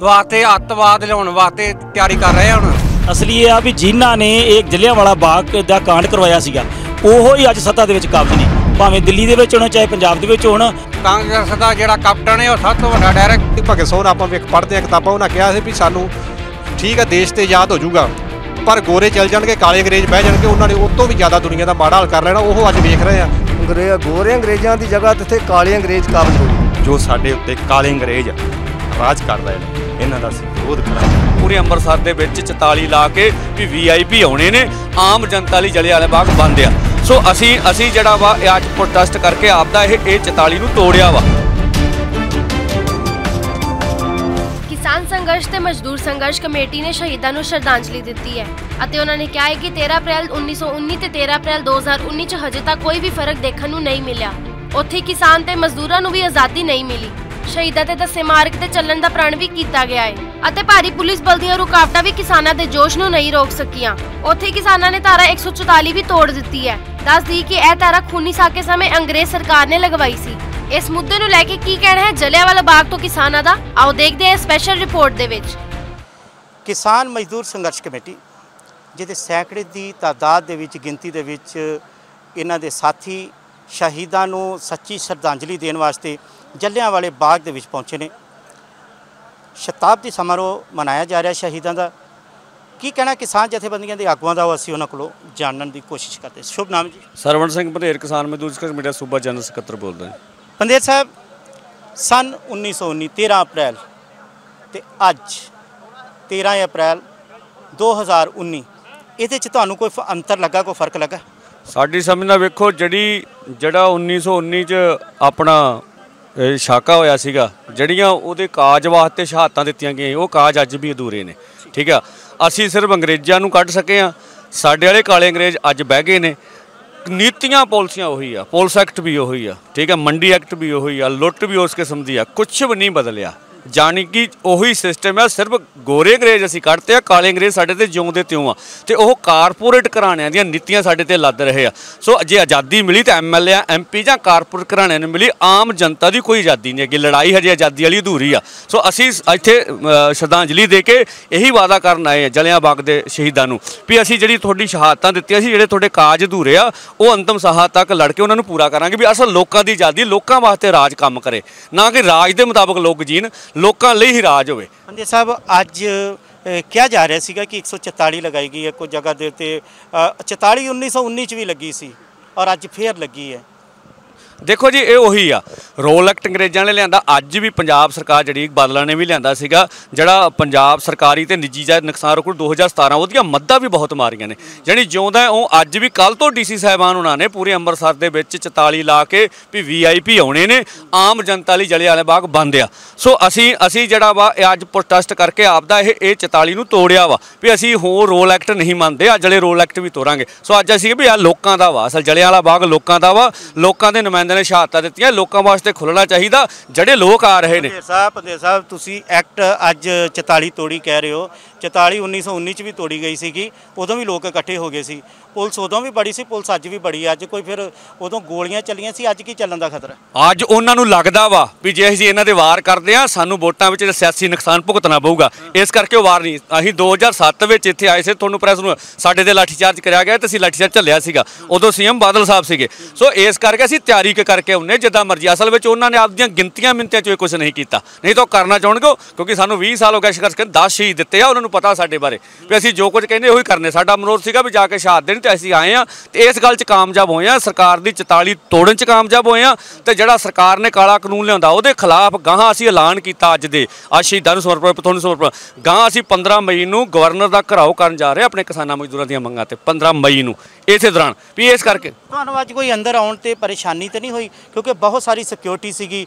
ਵਾਸਤੇ ਅੱਤਵਾਦ ਲਿਆਉਣ ਵਾਸਤੇ ਤਿਆਰੀ ਕਰ ਰਹੇ ਆ ਹੁਣ। ਅਸਲੀ ਇਹ ਆ ਵੀ ਜਿਨ੍ਹਾਂ ਨੇ ਇਹ ਜਲਿਆਂਵਾਲਾ ਬਾਗ ਦਾ ਕਾਂਡ ਕਰਵਾਇਆ ਸੀਗਾ ਉਹੋ ਹੀ ਅੱਜ ਸੱਤਾ ਦੇ ਵਿੱਚ ਕਾਬਜ ਨੇ। ਭਾਵੇਂ ਦਿੱਲੀ ਦੇ ਵਿੱਚ ਹੋਣ ਚਾਹੇ ਪੰਜਾਬ ਦੇ ਵਿੱਚ ਹੋਣ। ਕਾਂਗਰਸ ਦਾ ਜਿਹੜਾ ਕੈਪਟਨ ਹੈ ਉਹ ਸਭ ਤੋਂ ਵੱਡਾ ਡਾਇਰੈਕਟ ਭਗਤ ਸਿੰਘ ਆਪਾਂ ਵੇਖ ਪੜ੍ਹਦੇ ਆ ਕਿਤਾਬਾਂ ਉਹਨਾਂ ਕਿਹਾ ਸੀ ਵੀ ਸਾਨੂੰ ਠੀਕ ਹੈ ਦੇਸ਼ ਤੇ ਆਜ਼ਾਦ ਹੋ ਜਾਊਗਾ। ਪਰ ਗੋਰੇ ਚੱਲ ਜਾਣਗੇ ਕਾਲੇ ਅੰਗਰੇਜ਼ ਬਹਿ ਜਾਣਗੇ ਉਹਨਾਂ ਨੇ ਉਹ ਤੋਂ ਵੀ ਜ਼ਿਆਦਾ ਦੁਨੀਆ ਦਾ ਮਾੜਾ ਹਾਲ ਕਰ ਲੈਣਾ ਉਹ ਅੱਜ ਵੇਖ ਰਹੇ ਆ। ਅੰਗਰੇਜ਼ ਗੋਰੇ ਅੰਗਰੇਜ਼ਾਂ ਦੀ ਜਗ੍ਹਾ ਤੇ ਇੱਥੇ ਕਾਲੇ ਅੰਗਰੇਜ਼ ਕਾਬਜ ਹੋ ਗਏ। ਜੋ ਸਾਡੇ ਉੱਤੇ ਕਾਲੇ ਅੰਗਰੇਜ਼ ਰਾਜ ਕਰ ਰਹੇ ਇਹਨਾਂ ਦਾ ਵਿਰੋਧ ਕਰਾਂਗੇ। ਪੂਰੇ ਅੰਮ੍ਰਿਤਸਰ ਦੇ ਵਿੱਚ 44 ਲਾ ਕੇ ਵੀ ਵੀਆਈਪੀ ਆਉਣੇ ਨੇ। ਆਮ ਜਨਤਾ ਲਈ ਜਲਿਆਂਵਾਲੇ ਬਾਗ ਬੰਦ ਆ। ਸੋ ਅਸੀਂ ਅਸੀਂ ਜਿਹੜਾ ਵਾ ਅੱਜ ਪ੍ਰੋਟੈਸਟ ਕਰਕੇ ਆਪਦਾ ਇਹ ਇਹ 44 ਨੂੰ ਤੋੜਿਆ ਵਾ। ਕਿਸਾਨ ਸੰਘਰਸ਼ ਤੇ ਮਜ਼ਦੂਰ ਸੰਘਰਸ਼ ਕਮੇਟੀ ਨੇ ਸ਼ਹੀਦਾਂ ਨੂੰ ਸ਼ਰਧਾਂਜਲੀ ਦਿੱਤੀ ਹੈ ਅਤੇ ਉਹਨਾਂ ਨੇ ਕਿਹਾ ਹੈ ਕਿ 13 ਅਪ੍ਰੈਲ 1919 ਤੇ 13 ਅਪ੍ਰੈਲ 2019 ਚ ਹਜੇ ਤੱਕ ਕੋਈ ਵੀ ਫ਼ਰਕ ਦੇਖਣ ਨੂੰ ਨਹੀਂ ਮਿਲਿਆ। ਉੱਥੇ ਕਿਸਾਨ ਤੇ ਮਜ਼ਦੂਰਾਂ ਨੂੰ ਵੀ ਆਜ਼ਾਦੀ ਨਹੀਂ ਮਿਲੀ। ਸ਼ਹੀਦਾਂ ਤੇ ਦੱਸੇ ਮਾਰਗ ਤੇ ਚੱਲਣ ਦਾ ਪ੍ਰਣ ਵੀ ਕੀਤਾ ਗਿਆ ਹੈ ਅਤੇ ਭਾਰੀ ਪੁਲਿਸ ਬਲ ਦੀਆਂ ਰੁਕਾਵਟਾਂ ਵੀ ਕਿਸਾਨਾਂ ਦੇ ਜੋਸ਼ ਨੂੰ ਨਹੀਂ ਰੋਕ ਸਕੀਆਂ। ਉੱਥੇ ਕਿਸਾਨਾਂ ਨੇ ਧਾਰਾ 144 ਵੀ ਤੋੜ ਦਿੱਤੀ ਹੈ। ਦੱਸ ਦੀ ਕਿ ਇਹ ਧਾਰਾ ਖੂਨੀ ਸਾਕੇ ਸਮੇਂ ਅੰਗਰੇਜ਼ ਸਰਕਾਰ ਨੇ ਲਗਵਾਈ ਸੀ। ਇਸ ਮੁੱਦੇ ਨੂੰ ਲੈ ਕੇ ਕੀ ਕਹਿਣਾ ਹੈ ਜਲਿਆਂਵਾਲਾ ਬਾਗ ਤੋਂ ਕਿਸਾਨਾਂ ਦਾ? ਆਓ ਦੇਖਦੇ ਹਾਂ ਸਪੈਸ਼ਲ ਰਿਪੋਰਟ ਦੇ ਵਿੱਚ। ਕਿਸਾਨ ਮਜ਼ਦੂਰ ਸੰਘਰਸ਼ ਕਮੇਟੀ, ਜਿਹਦੇ ਸੈਂਕੜੇ ਦੀ ਤਾਦਾਦ ਦੇ ਵਿੱਚ, ਗਿਣਤੀ ਦੇ ਵਿੱਚ ਇਹਨਾਂ ਦੇ ਸਾਥੀ ਸ਼ਹੀਦਾਂ ਨੂੰ ਸੱਚੀ ਸ਼ਰਧਾਂਜਲੀ ਦੇਣ ਵਾਸਤੇ ਜਲਿਆਂਵਾਲੇ ਬਾਗ ਦੇ ਵਿੱਚ ਪਹੁੰਚੇ ਨੇ। ਸ਼ਤਾਬਦੀ ਸਮਾਰੋਹ ਮਨਾਇਆ ਜਾ ਰਿਹਾ ਸ਼ਹੀਦਾਂ ਦਾ। ਕੀ ਕਹਿਣਾ ਕਿਸਾਨ ਜਥੇਬੰਦੀਆਂ ਦੇ ਆਗੂਆਂ ਦਾ ਉਹ ਅਸੀਂ ਉਹਨਾਂ ਕੋਲੋਂ ਜਾਣਨ ਦੀ ਕੋਸ਼ਿਸ਼ ਕਰਦੇ ਸ਼ੁਭ ਨਾਮ ਜੀ। ਸਰਵਣ ਸਿੰਘ ਬਧੇਰ ਕਿਸਾਨ ਮਜ਼ਦੂਰ ਸੰਘਰਸ਼ ਕਮੇਟੀ ਸੂਬਾ ਜਨਰਲ ਸਕੱਤਰ ਬੋਲਦਾ ਜੀ ਪੰਦੇਰ ਸਾਹਿਬ ਸਨ 1919 13 ਅਪ੍ਰੈਲ ਤੇ ਅੱਜ 13 ਅਪ੍ਰੈਲ 2019 ਇਹਦੇ ਚ ਤੁਹਾਨੂੰ ਕੋਈ ਅੰਤਰ ਲੱਗਾ ਕੋਈ ਫ਼ਰਕ ਲੱਗਾ? ਸਾਡੀ ਸਮਝ ਨਾਲ ਵੇਖੋ ਜਿਹੜੀ ਜਿਹੜਾ 1919 ਚ ਆਪਣਾ ਸ਼ਾਕਾ ਹੋਇਆ ਸੀਗਾ। ਜਿਹੜੀਆਂ ਉਹਦੇ ਕਾਜ ਵਾਸਤੇ ਸ਼ਹਾਦਤਾਂ ਦਿੱਤੀਆਂ ਗਈਆਂ ਉਹ ਕਾਜ ਅੱਜ ਵੀ ਅਧੂਰੇ ਨੇ। ਠੀਕ ਆ? ਅਸੀਂ ਸਿਰਫ ਅੰਗਰੇਜ਼ਾਂ ਨੂੰ ਕੱਢ ਸਕੇ ਆ। ਸਾਡੇ ਵਾਲੇ ਕਾਲੇ ਅੰਗਰੇਜ਼ ਅੱਜ ਬਹਿ ਗਏ ਨੇ। ਨੀਤੀਆਂ ਪਾਲਿਸੀਆਂ ਉਹੀ ਆ। ਪੁਲਿਸ ਐਕਟ ਵੀ ਉਹੀ ਆ। ਠੀਕ ਆ? ਮੰਡੀ ਐਕਟ ਵੀ ਉਹੀ ਆ। ਲੁੱਟ ਵੀ ਉਸ ਕਿਸਮ ਦੀ ਆ। ਕੁਝ ਵੀ ਨਹੀਂ ਬਦਲਿਆ। ਜਾਣੀ ਕਿ ਉਹੀ ਸਿਸਟਮ ਹੈ ਸਿਰਫ ਗੋਰੇ ਅੰਗਰੇਜ਼ ਅਸੀਂ ਕੱਢਤੇ ਆ, ਕਾਲੇ ਅੰਗਰੇਜ਼ ਸਾਡੇ ਤੇ ਜਿਉਂਦੇ ਤਿਉਂ ਆ। ਤੇ ਉਹ ਕਾਰਪੋਰੇਟ ਘਰਾਣਿਆਂ ਦੀਆਂ ਨੀਤੀਆਂ ਸਾਡੇ ਤੇ ਲੱਦ ਰਹੇ ਆ। ਸੋ ਜੇ ਆਜ਼ਾਦੀ ਮਿਲੀ ਤਾਂ ਐਮਐਲਏ ਐਮਪੀ ਜਾਂ ਕਾਰਪੋਰੇਟ ਘਰਾਣਿਆਂ ਨੂੰ ਮਿਲੀ, ਆਮ ਜਨਤਾ ਦੀ ਕੋਈ ਆਜ਼ਾਦੀ ਨਹੀਂ ਹੈਗੀ। ਲੜਾਈ ਹਜੇ ਆਜ਼ਾਦੀ ਵਾਲੀ ਅਧੂਰੀ ਆ। ਸੋ ਅਸੀਂ ਇੱਥੇ ਸ਼ਰਧਾਂਜਲੀ ਦੇ ਕੇ ਇਹੀ ਵਾਅਦਾ ਕਰਨ ਆਏ ਆ ਜਲਿਆਂ ਬਾਗ ਦੇ ਸ਼ਹੀਦਾਂ ਨੂੰ, ਵੀ ਅਸੀਂ ਜਿਹੜੀ ਤੁਹਾਡੀ ਸ਼ਹਾਦਤਾਂ ਦਿੱਤੀਆਂ ਸੀ, ਜਿਹੜੇ ਤੁਹਾਡੇ ਕਾਜ ਅਧੂਰੇ ਆ, ਉਹ ਅੰਤਮ ਸਾਹ ਤੱਕ ਲੜ ਕੇ ਉਹਨਾਂ ਨੂੰ ਪੂਰਾ ਕਰਾਂਗੇ, ਵੀ ਅਸਲ ਲੋਕਾਂ ਦੀ ਆਜ਼ਾਦੀ ਲੋਕਾਂ ਵਾਸਤੇ ਰਾਜ ਕੰਮ ਕਰੇ। ਨਾ ਕਿ ਰਾਜ ਦੇ ਮੁਤਾਬਕ ਲੋਕ ਜੀਣ। ਲੋਕਾਂ ਲਈ ਹੀ ਰਾਜ ਹੋਵੇ। ਪੰਦੇ ਸਾਹਿਬ ਅੱਜ ਕਿਹਾ ਜਾ ਰਿਹਾ ਸੀਗਾ ਕਿ 144 ਲਗਾਈ ਗਈ ਹੈ ਕੋਈ ਜਗ੍ਹਾ ਦੇ ਉੱਤੇ ਅ, 44 1919 ਚ ਵੀ ਲੱਗੀ ਸੀ ਔਰ ਅੱਜ ਫੇਰ ਲੱਗੀ ਹੈ। ਦੇਖੋ ਜੀ, ਇਹ ਉਹੀ ਆ। ਰੋਲ ਐਕਟ ਅੰਗਰੇਜ਼ਾਂ ਨੇ ਲਿਆਂਦਾ। ਅੱਜ ਵੀ ਪੰਜਾਬ ਸਰਕਾਰ ਜਿਹੜੀ ਬਾਦਲਾਂ ਨੇ ਵੀ ਲਿਆਂਦਾ ਸੀਗਾ, ਜਿਹੜਾ ਪੰਜਾਬ ਸਰਕਾਰੀ ਤੇ ਨਿੱਜੀ ਜਾਇ ਨੁਕਸਾਨ ਰੋਕੂ 2017 ਉਹਦੀਆਂ ਮੱਦਾਂ ਵੀ ਬਹੁਤ ਮਾਰੀਆਂ ਨੇ। ਜਾਣੀ ਜਿਉਂਦਾ ਉਹ ਅੱਜ ਵੀ ਕੱਲ ਤੋਂ ਡੀਸੀ ਸਾਹਿਬਾਨ ਉਹਨਾਂ ਨੇ ਪੂਰੇ ਅੰਮ੍ਰਿਤਸਰ ਦੇ ਵਿੱਚ 44 ਲਾ ਕੇ ਵੀ ਵੀਆਈਪੀ ਆਉਣੇ ਨੇ, ਆਮ ਜਨਤਾ ਲਈ ਜਲਿਆਂਵਾਲੇ ਬਾਗ ਬੰਦ ਆ। ਸੋ ਅਸੀਂ ਅਸੀਂ ਜਿਹੜਾ ਵਾ, ਇਹ ਅੱਜ ਪ੍ਰੋਟੈਸਟ ਕਰਕੇ ਆਪਦਾ ਇਹ ਇਹ 44 ਨੂੰ ਤੋੜਿਆ ਵਾ ਵੀ ਅਸੀਂ ਹੋਰ ਰੋਲ ਐਕਟ ਨਹੀਂ ਮੰਨਦੇ, ਅੱਜ ਵਾਲੇ ਰੋਲ ਐਕਟ ਵੀ ਤੋੜਾਂਗੇ। ਸੋ ਅੱਜ ਅਸੀਂ ਵੀ ਆ ਲੋਕਾਂ ਦਾ ਵਾ, ਅਸਲ ਜਲਿਆਂਵਾਲਾ ਬਾਗ ਲੋਕਾਂ ਦਾ ਵਾ, ਲੋਕਾਂ ਦੇ ਨੁਮਾਇੰਦੇ ਨੁਮਾਇੰਦਿਆਂ ਨੇ ਸ਼ਹਾਦਤਾਂ ਦਿੱਤੀਆਂ, ਲੋਕਾਂ ਵਾਸਤੇ ਖੁੱਲਣਾ ਚਾਹੀਦਾ, ਜਿਹੜੇ ਲੋਕ ਆ ਰਹੇ ਨੇ। ਪੰਦੇ ਸਾਹਿਬ ਪੰਦੇ ਸਾਹਿਬ, ਤੁਸੀਂ ਐਕਟ ਅੱਜ 44 ਤੋੜੀ ਕਹਿ ਰਹੇ ਹੋ। 44 1919 ਚ ਵੀ ਤੋੜੀ ਗਈ ਸੀਗੀ, ਉਦੋਂ ਵੀ ਲੋਕ ਇਕੱਠੇ ਹੋ ਗਏ ਸੀ। ਪੁਲਿਸ ਉਦੋਂ ਵੀ ਬੜੀ ਸੀ, ਪੁਲਿਸ ਅੱਜ ਵੀ ਬੜੀ ਅੱਜ ਕੋਈ ਫਿਰ ਉਦੋਂ ਗੋਲੀਆਂ ਚੱਲੀਆਂ ਸੀ, ਅੱਜ ਕੀ ਚੱਲਣ ਦਾ ਖਤਰਾ? ਅੱਜ ਉਹਨਾਂ ਨੂੰ ਲੱਗਦਾ ਵਾ ਵੀ ਜੇ ਅਸੀਂ ਇਹਨਾਂ ਦੇ ਵਾਰ ਕਰਦੇ ਆ ਸਾਨੂੰ ਵੋਟਾਂ ਵਿੱਚ ਸਿਆਸੀ ਨੁਕਸਾਨ ਭੁਗਤਣਾ ਪਊਗਾ। ਇਸ ਕਰਕੇ ਉਹ ਵਾਰ ਨਹੀਂ। ਅਸੀਂ 2007 ਵਿੱਚ ਇੱਥੇ ਆਏ ਸੀ, ਤੁਹਾਨੂੰ ਪ੍ਰੈਸ ਨੂੰ ਸਾਡੇ ਤੇ ਲਾਠੀਚਾਰਜ ਕਰਿਆ ਗਿਆ ਤੇ ਅਸੀਂ ਲਾਠੀਚਾਰਜ ਚੱਲਿਆ ਸੀਗਾ। ਉਦੋਂ ਸੀਐਮ ਬਾਦਲ ਸਾਹਿਬ ਸੀਗੇ। ਸੋ ਇਸ ਕਰਕੇ ਅਸੀਂ ਤਿਆਰੀ ਕ- ਕਰਕੇ ਆਉਨੇ ਜਿੱਦਾਂ ਮਰਜ਼ੀ। ਅਸਲ ਵਿੱਚ ਉਹਨਾਂ ਨੇ ਆਪਦੀਆਂ ਗਿਣਤੀਆਂ ਮਿੰਤੀਆਂ ਚੋਂ ਕੁਝ ਨਹੀਂ ਕੀਤਾ। ਨਹੀਂ ਤਾਂ ਉਹ ਕਰਨਾ ਚਾਹਣਗੇ, ਕਿਉਂਕਿ ਸਾਨੂੰ 20 ਸਾਲ ਹੋ ਗਏ ਸੰਘਰਸ਼ ਕਰਨ 10 ਸ਼ਹੀਦ ਦਿੱਤੇ ਆ, ਉਹਨਾਂ ਨੂੰ ਪਤਾ ਸਾਡੇ ਬਾਰੇ। ਵੀ ਅਸੀਂ ਜੋ ਕੁਝ ਕਹਿੰਦੇ, ਉਹੀ ਕਰਨੇ। ਸਾਡਾ ਮਨੋਰਥ ਸੀਗਾ ਵੀ ਜਾ ਕੇ ਸ਼ਹਾਦਤ ਦੇਣੀ ਤੇ ਅਸੀਂ ਆਏ ਆ ਤੇ ਇਸ ਗੱਲ 'ਚ ਕਾਮਯਾਬ ਹੋਏ ਆ ਸਰਕਾਰ ਦੀ 44 ਤੋੜਨ 'ਚ ਕਾਮਯਾਬ ਹੋਏ ਆ ਤੇ ਜਿਹੜਾ ਸਰਕਾਰ ਨੇ ਕਾਲਾ ਕਾਨੂੰਨ ਲਿਆਂਦਾ, ਉਹਦੇ ਖਿਲਾਫ ਗਾਹਾਂ ਅਸੀਂ ਐਲਾਨ ਕੀਤਾ ਅੱਜ ਦੇ। ਅੱਜ ਸ਼ਹੀਦਾਂ ਨੂੰ ਸਮਰਪਣ ਤੁਹਾਨੂੰ ਸਮਰਪਣ। ਗਾਹਾਂ ਅਸੀਂ 15 ਮਈ ਨੂੰ ਗਵਰਨਰ ਦਾ ਘਰਾਓ ਕਰਨ ਜਾ ਰਹੇ ਆ ਆਪਣੇ ਕਿਸਾਨਾਂ ਮਜ਼ਦੂਰਾਂ ਦੀਆਂ ਮੰਗਾਂ ਤੇ 15 ਮਈ ਨੂੰ, ਇਸੇ ਦੌਰਾਨ। ਵੀ ਇਸ ਕਰਕੇ ਤੁਹਾਨੂੰ ਅੱਜ ਕੋਈ ਅੰਦਰ ਆਉਣ ਤੇ ਪਰੇਸ਼ਾਨੀ ਤੇ ਨਹੀਂ ਹੋਈ? ਕਿਉਂਕਿ ਬਹੁਤ ਸਾਰੀ ਸਿਕਿਉਰਿਟੀ ਸੀਗੀ।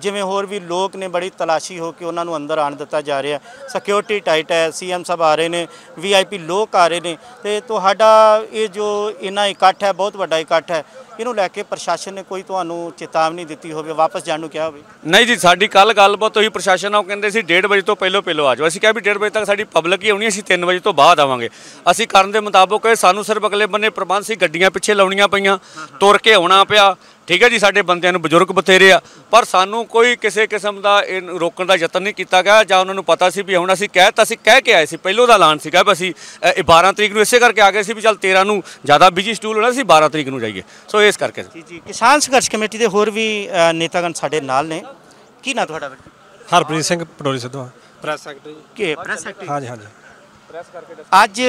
ਜਿਵੇਂ ਹੋਰ ਵੀ ਲੋਕ ਨੇ ਬੜੀ ਤਲਾਸ਼ੀ ਹੋ ਕੇ ਉਹਨਾਂ ਨੂੰ ਅੰਦਰ ਆਣ ਦਿੱਤਾ ਜਾ ਰਿਹਾ। ਸਿਕਿਉਰਿਟੀ ਟਾਈਟ ਹੈ ਸੀਐਮ ਸਾਹਿਬ ਆ ਰਹੇ ਨੇ ਵੀਆਈਪੀ ਲੋਕ ਆ ਰਹੇ ਨੇ। ਤੇ ਤੁਹਾਡਾ ਇਹ ਜੋ ਇਹਨਾਂ ਇਕੱਠ ਹੈ ਬਹੁਤ ਵੱਡਾ ਇਕੱਠ ਹੈ ਇਹਨੂੰ ਲੈ ਕੇ ਪ੍ਰਸ਼ਾਸਨ ਨੇ ਕੋਈ ਤੁਹਾਨੂੰ ਚੇਤਾਵਨੀ ਦਿੱਤੀ ਹੋਵੇ ਵਾਪਸ ਜਾਣ ਨੂੰ ਕਿਹਾ ਹੋਵੇ? ਨਹੀਂ ਜੀ ਸਾਡੀ ਕੱਲ ਗੱਲਬਾਤ ਹੋਈ ਪ੍ਰਸ਼ਾਸਨ ਨਾਲ ਉਹ ਕਹਿੰਦੇ ਸੀ 1:30 ਵਜੇ ਤੋਂ ਪਹਿਲਾਂ ਪਹਿਲਾਂ ਆ ਜਾਓ। ਅਸੀਂ ਕਿਹਾ ਵੀ 1:30 ਵਜੇ ਤੱਕ ਸਾਡੀ ਪਬਲਿਕ ਹੀ ਆਉਣੀ ਅਸੀਂ 3 ਵਜੇ ਤੋਂ ਬਾਅਦ ਆਵਾਂਗੇ। ਅਸੀਂ ਕਰਨ ਦੇ ਮੁਤਾਬਕ ਸਾਨੂੰ ਸਿਰਫ ਅਗਲੇ ਬੰਨੇ ਪ੍ਰਬੰਧ ਸੀ ਗੱਡੀਆਂ ਪਿੱਛੇ ਲਾਉਣੀਆਂ ਪਈਆਂ ਤੁਰ ਕੇ ਆਉਣਾ ਪਿਆ ਠੀਕ ਹੈ ਜੀ ਸਾਡੇ ਬੰਦਿਆਂ ਨੂੰ ਬਜ਼ੁਰਗ ਬਥੇਰੇ ਆ ਪਰ ਸਾਨੂੰ ਕੋਈ ਕਿਸੇ ਕਿਸਮ ਦਾ ਇਹਨੂੰ ਰੋਕਣ ਦਾ ਯਤਨ ਨਹੀਂ ਕੀਤਾ ਗਿਆ ਜਾਂ ਉਹਨਾਂ ਨੂੰ ਪਤਾ ਸੀ ਵੀ ਹੁਣ ਅਸੀਂ ਕਹਿ ਤਾਂ ਅਸੀਂ ਕਹਿ ਕੇ ਆਏ ਸੀ ਪਹਿਲੋਂ ਦਾ ਐਲਾਨ ਸੀਗਾ ਵੀ ਅਸੀਂ ਇਹ 12 ਤਰੀਕ ਨੂੰ ਇਸੇ ਕਰਕੇ ਆ ਗਏ ਸੀ ਵੀ ਚੱਲ 13 ਨੂੰ ਜ਼ਿਆਦਾ ਬਿਜ਼ੀ ਸ਼ਡਿਊਲ ਹੋਣਾ ਸੀ 12 ਤਰੀਕ ਨੂੰ ਜਾਈਏ। ਸੋ ਇਸ ਕਰਕੇ ਜੀ ਜੀ ਕਿਸਾਨ ਸੰਘਰਸ਼ ਕਮੇਟੀ ਦੇ ਹੋਰ ਵੀ ਨੇਤਾਗਣ ਸਾਡੇ ਨਾਲ ਨੇ। ਕੀ ਨਾ ਤੁਹਾਡਾ? ਹਰਪ੍ਰੀਤ ਸਿੰਘ ਪਟੋਰੀ ਸਿੱਧਵਾ ਪ੍ਰੈਸ ਸੈਕਟਰੀ ਕੀ ਪ੍ਰੈਸ ਸੈਕਟਰੀ ਹਾਂਜੀ ਹਾਂਜੀ। ਅੱਜ